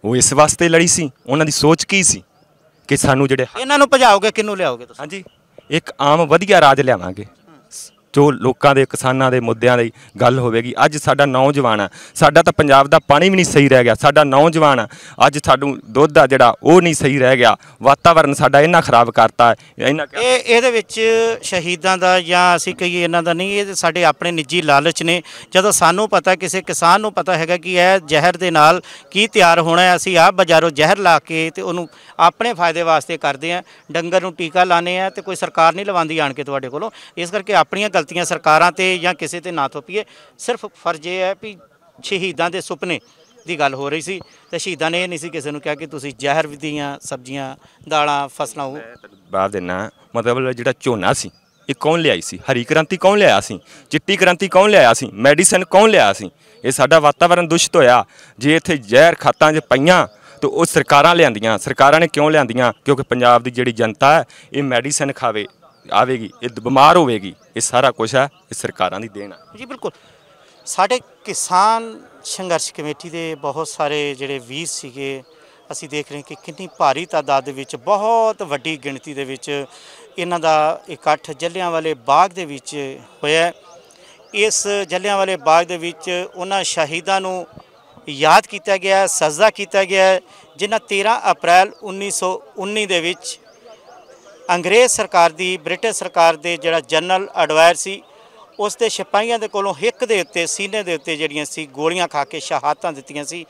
ਉਹ ਇਸ ਵਾਸਤੇ ਲੜੀ ਸੀ? ਉਹਨਾਂ ਦੀ ਸੋਚ ਕੀ ਸੀ ਕਿ ਸਾਨੂੰ ਜਿਹੜੇ ਇਹਨਾਂ ਨੂੰ ਭਜਾਓਗੇ ਕਿਹਨੂੰ ਲਿਆਓਗੇ ਤੁਸੀਂ? ਹਾਂਜੀ ਇੱਕ ਆਮ ਵਧੀਆ ਰਾਜ ਲਿਆਵਾਂਗੇ। ਜੋ ਲੋਕਾਂ ਦੇ, ਕਿਸਾਨਾਂ ਦੇ ਮੁੱਦਿਆਂ ਦੀ ਗੱਲ ਹੋਵੇਗੀ। ਅੱਜ ਸਾਡਾ ਨੌਜਵਾਨ ਆ। ਸਾਡਾ ਤਾਂ ਪੰਜਾਬ ਦਾ ਪਾਣੀ ਵੀ ਨਹੀਂ ਸਹੀ ਰਹਿ ਗਿਆ। ਸਾਡਾ ਨੌਜਵਾਨ ਆ। ਅੱਜ ਸਾਨੂੰ ਦੁੱਧ ਆ ਜਿਹੜਾ ਉਹ ਨਹੀਂ ਸਹੀ ਰਹਿ ਗਿਆ। ਵਾਤਾਵਰਨ ਸਾਡਾ ਇੰਨਾ ਖਰਾਬ ਕਰਤਾ ਇਹਨਾਂ ਇਹ, ਇਹਦੇ ਵਿੱਚ ਸ਼ਹੀਦਾਂ ਦਾ ਜਾਂ ਅਸੀਂ ਕਹੀਏ ਇਹਨਾਂ ਦਾ ਨਹੀਂ, ਇਹ ਸਾਡੇ ਆਪਣੇ ਨਿੱਜੀ ਲਾਲਚ ਨੇ। ਜਦੋਂ ਸਾਨੂੰ ਪਤਾ, ਕਿਸੇ ਕਿਸਾਨ ਨੂੰ ਪਤਾ ਹੈਗਾ ਕਿ ਇਹ ਜ਼ਹਿਰ ਦੇ ਨਾਲ ਕੀ ਤਿਆਰ ਹੋਣਾ ਹੈ, ਅਸੀਂ ਆਪ ਬਾਜ਼ਾਰੋਂ ਜ਼ਹਿਰ ਲਾ ਕੇ ਤੇ ਉਹਨੂੰ ਆਪਣੇ ਫਾਇਦੇ ਵਾਸਤੇ ਕਰਦੇ ਆ ਡੰਗਰ ਨੂੰ ਟੀਕਾ ਲਾਣੇ ਆ ਤੇ ਕੋਈ ਸਰਕਾਰ ਨਹੀਂ ਲਵਾਉਂਦੀ ਆਣ ਕੇ ਤੁਹਾਡੇ ਕੋਲੋਂ। ਇਸ ਕਰਕੇ ਆਪਣੀਆਂ ਗਲਤੀਆਂ ਸਰਕਾਰਾਂ ਤੇ ਜਾਂ ਕਿਸੇ ਤੇ ਨਾ ਥੋਪੀਏ, ਸਿਰਫ ਫਰਜ਼ ਇਹ ਹੈ ਵੀ ਸ਼ਹੀਦਾਂ ਦੇ ਸੁਪਨੇ ਦੀ ਗੱਲ ਹੋ ਰਹੀ ਸੀ ਤੇ ਸ਼ਹੀਦਾਂ ਨੇ ਇਹ ਨਹੀਂ ਸੀ ਕਿਸੇ ਨੂੰ ਕਿਹਾ ਕਿ ਤੁਸੀਂ ਜ਼ਹਿਰ ਦੀਆਂ ਸਬਜ਼ੀਆਂ, ਦਾਲਾਂ, ਫਸਲਾਂ ਉਹ ਬਾਹਰ ਦੇਣਾ ਮਤਲਬ ਜਿਹੜਾ ਝੋਨਾ ਸੀ, ਇਹ ਕੌਣ ਲਿਆਈ ਸੀ? ਹਰੀ ਕ੍ਰਾਂਤੀ ਕੌਣ ਲਿਆਇਆ ਸੀ? ਚਿੱਟੀ ਕ੍ਰਾਂਤੀ ਕੌਣ ਲਿਆਇਆ ਸੀ? ਮੈਡੀਸਨ ਕੌਣ ਲਿਆਇਆ ਸੀ? ਇਹ ਸਾਡਾ ਵਾਤਾਵਰਣ ਦੂਸ਼ਿਤ ਹੋਇਆ। ਜੇ ਇੱਥੇ ਜ਼ਹਿਰ ਖਾਤਾਂ 'ਚ ਪਈਆਂ, ਤੇ ਉਹ ਸਰਕਾਰਾਂ ਲਿਆਂਦੀਆਂ। ਸਰਕਾਰਾਂ ਨੇ ਕਿਉਂ ਲਿਆਂਦੀਆਂ? ਕਿਉਂਕਿ ਪੰਜਾਬ ਦੀ ਜਿਹੜੀ ਜਨਤਾ ਹੈ, ਇਹ ਮੈਡੀਸਨ ਖਾਵੇ। ਆਵੇਗੀ ਇਹ ਬਿਮਾਰ ਹੋਵੇਗੀ ਇਹ ਸਾਰਾ ਕੁਝ ਹੈ ਇਹ ਸਰਕਾਰਾਂ ਦੀ ਦੇਣ ਹੈ ਜੀ ਬਿਲਕੁਲ ਸਾਡੇ ਕਿਸਾਨ ਸੰਘਰਸ਼ ਕਮੇਟੀ ਦੇ ਬਹੁਤ ਸਾਰੇ ਜਿਹੜੇ ਵੀਰ ਸੀਗੇ ਅਸੀਂ ਦੇਖ ਰਹੇ ਕਿ ਕਿੰਨੀ ਭਾਰੀ ਤਾਦਾਦ ਦੇ ਵਿੱਚ ਬਹੁਤ ਵੱਡੀ ਗਿਣਤੀ ਦੇ ਵਿੱਚ ਇਹਨਾਂ ਦਾ ਇਕੱਠ ਜੱਲਿਆਂਵਾਲੇ ਬਾਗ ਦੇ ਵਿੱਚ ਹੋਇਆ ਹੈ। ਇਸ ਜੱਲਿਆਂਵਾਲੇ ਬਾਗ ਦੇ ਵਿੱਚ ਉਹਨਾਂ ਸ਼ਹੀਦਾਂ ਨੂੰ ਯਾਦ ਕੀਤਾ ਗਿਆ ਸਜ਼ਾ ਕੀਤਾ ਗਿਆ ਹੈ, ਜਿਨ੍ਹਾਂ 13 ਅਪ੍ਰੈਲ 1919 ਦੇ ਵਿੱਚ ਅੰਗਰੇਜ਼ ਸਰਕਾਰ ਦੀ, ਬ੍ਰਿਟਿਸ਼ ਸਰਕਾਰ ਦੇ ਜਿਹੜਾ ਜਨਰਲ ਐਡਵਾਇਰ ਸੀ, ਉਸ ਦੇ ਸਿਪਾਹੀਆਂ ਦੇ ਕੋਲੋਂ ਹਿੱਕ ਦੇ ਉੱਤੇ, ਸੀਨੇ ਦੇ ਉੱਤੇ ਜਿਹੜੀਆਂ ਸੀ, ਗੋਲੀਆਂ ਖਾ ਕੇ ਸ਼ਹਾਦਤਾਂ ਦਿੱਤੀਆਂ ਸੀ।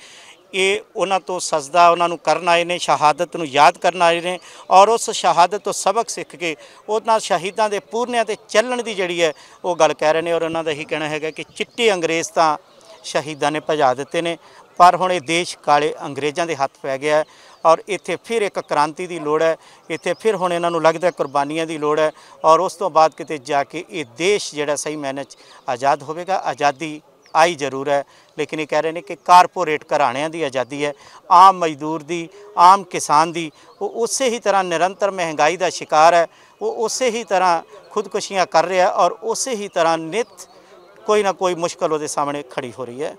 ਇਹ ਉਹਨਾਂ ਤੋਂ ਸਜਦਾ ਉਹਨਾਂ ਨੂੰ ਕਰਨ ਆਏ ਨੇ, ਸ਼ਹਾਦਤ ਨੂੰ ਯਾਦ ਕਰਨ ਆਏ ਨੇ ਔਰ ਉਸ ਸ਼ਹਾਦਤ ਤੋਂ ਸਬਕ ਸਿੱਖ ਕੇ ਉਹਨਾਂ ਸ਼ਹੀਦਾਂ ਦੇ ਪੂਰਨਿਆਂ ਤੇ ਚੱਲਣ ਦੀ ਜਿਹੜੀ ਹੈ, ਉਹ ਗੱਲ ਕਹਿ ਰਹੇ ਨੇ ਔਰ ਉਹਨਾਂ ਦਾ ਇਹੀ ਕਹਿਣਾ ਹੈਗਾ ਕਿ ਚਿੱਟੇ ਅੰਗਰੇਜ਼ ਤਾਂ ਸ਼ਹੀਦਾਂ ਨੇ ਭਜਾ ਦਿੱਤੇ ਨੇ, ਪਰ ਹੁਣ ਇਹ ਦੇਸ਼ ਕਾਲੇ ਅੰਗਰੇਜ਼ਾਂ ਦੇ ਹੱਥ ਪੈ ਗਿਆ ਔਰ ਇੱਥੇ ਫਿਰ ਇੱਕ ਕ੍ਰਾਂਤੀ ਦੀ ਲੋੜ ਹੈ। ਇੱਥੇ ਫਿਰ ਹੁਣ ਇਹਨਾਂ ਨੂੰ ਲੱਗਦਾ ਕੁਰਬਾਨੀਆਂ ਦੀ ਲੋੜ ਹੈ ਔਰ ਉਸ ਤੋਂ ਬਾਅਦ ਕਿਤੇ ਜਾ ਕੇ ਇਹ ਦੇਸ਼ ਜਿਹੜਾ ਸਹੀ ਮਾਇਨੇ 'ਚ ਆਜ਼ਾਦ ਹੋਵੇਗਾ। ਆਜ਼ਾਦੀ ਆਈ ਜ਼ਰੂਰ ਹੈ, ਲੇਕਿਨ ਇਹ ਕਹਿ ਰਹੇ ਨੇ ਕਿ ਕਾਰਪੋਰੇਟ ਘਰਾਣਿਆਂ ਦੀ ਆਜ਼ਾਦੀ ਹੈ, ਆਮ ਮਜ਼ਦੂਰ ਦੀ, ਆਮ ਕਿਸਾਨ ਦੀ, ਉਹ ਉਸੇ ਹੀ ਤਰ੍ਹਾਂ ਨਿਰੰਤਰ ਮਹਿੰਗਾਈ ਦਾ ਸ਼ਿਕਾਰ ਹੈ, ਉਹ ਉਸੇ ਹੀ ਤਰ੍ਹਾਂ ਖੁਦਕੁਸ਼ੀਆਂ ਕਰ ਰਿਹਾ ਔਰ ਉਸੇ ਹੀ ਤਰ੍ਹਾਂ ਨਿਤ ਕੋਈ ਨਾ ਕੋਈ ਮੁਸ਼ਕਲ ਉਹਦੇ ਸਾਹਮਣੇ ਖੜੀ ਹੋ ਰਹੀ ਹੈ।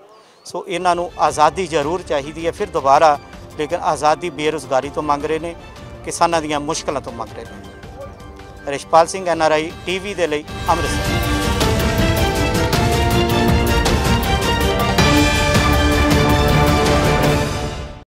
ਸੋ ਇਹਨਾਂ ਨੂੰ ਆਜ਼ਾਦੀ ਜ਼ਰੂਰ ਚਾਹੀਦੀ ਹੈ, ਫਿਰ ਦੁਬਾਰਾ ਲੇਕਿਨ ਆਜ਼ਾਦੀ ਬੇਰੁਜ਼ਗਾਰੀ ਤੋਂ ਮੰਗ ਰਹੇ ਨੇ, ਕਿਸਾਨਾਂ ਦੀਆਂ ਮੁਸ਼ਕਲਾਂ ਤੋਂ ਮੰਗ ਰਹੇ ਨੇ। ਰਿਸ਼ਪਾਲ ਸਿੰਘ ਐਨਆਰਆਈ ਟੀਵੀ ਦੇ ਲਈ ਅੰਮ੍ਰਿਤਸਰ।